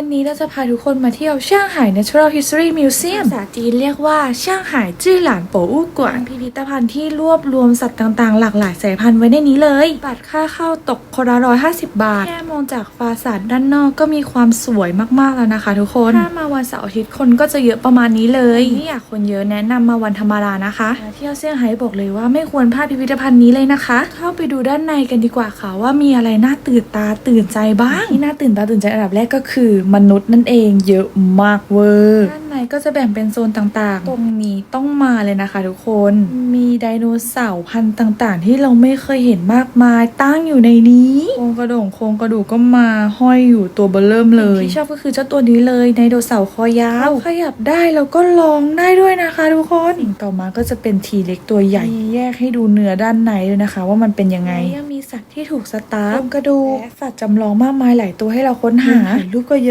วันนี้เราจะพาทุกคนมาเที่ยวเซี่ยงไฮ้ Natural History Museum ภาษาจีนเรียกว่าเซี่ยงไฮ้จื้อหลานโปอู้กวนพิพิธภัณฑ์ที่รวบรวมสัตว์ต่างๆ หลากหลายสายพันธุ์ไว้ในนี้เลย บัตรค่าเข้าตกคนละร้อยห้าสิบบาท แค่มองจากฟาสาดด้านนอกก็มีความสวยมากๆแล้วนะคะทุกคน ถ้ามาวันเสาร์อาทิตย์คนก็จะเยอะประมาณนี้เลยนี่อยากคนเยอะแนะนำมาวันธรรมดานะคะมาเที่ยวเซี่ยงไฮ้บอกเลยว่าไม่ควรพลาดพิพิธภัณฑ์นี้เลยนะคะ เข้าไปดูด้านในกันดีกว่าค่ะว่ามีอะไรน่าตื่นตาตื่นใจบ้างที่น่าตื่นตาตื่นใจอันดับแรกก็คือมนุษย์นั่นเองเยอะมากเวอร์ด้านในก็จะแบ่งเป็นโซนต่างๆ ตรงนี้ต้องมาเลยนะคะทุกคน มีไดโนเสาร์พันธุ์ต่างๆ ที่เราไม่เคยเห็นมากมายตั้งอยู่ในนี้โครงกระดูกโครงกระดูกก็มาห้อยอยู่ตัวเบลเริ่มเลยที่ชอบก็คือเจ้าตัวนี้เลยไดโนเสาร์คอยาวขยับได้แล้วก็ร้องได้ด้วยนะคะทุกคนสิ่งต่อมาก็จะเป็นทีเล็กตัวใหญ่มีแยกให้ดูเนื้อด้านในด้วยนะคะ ว่ามันเป็นยังไงยังมีสัตว์ที่ถูกสตาร์ฟโครงกระดูกและสัตว์จำลองมากมายหลายตัวให้เราค้นหาถ่ายรูปก็เยอะ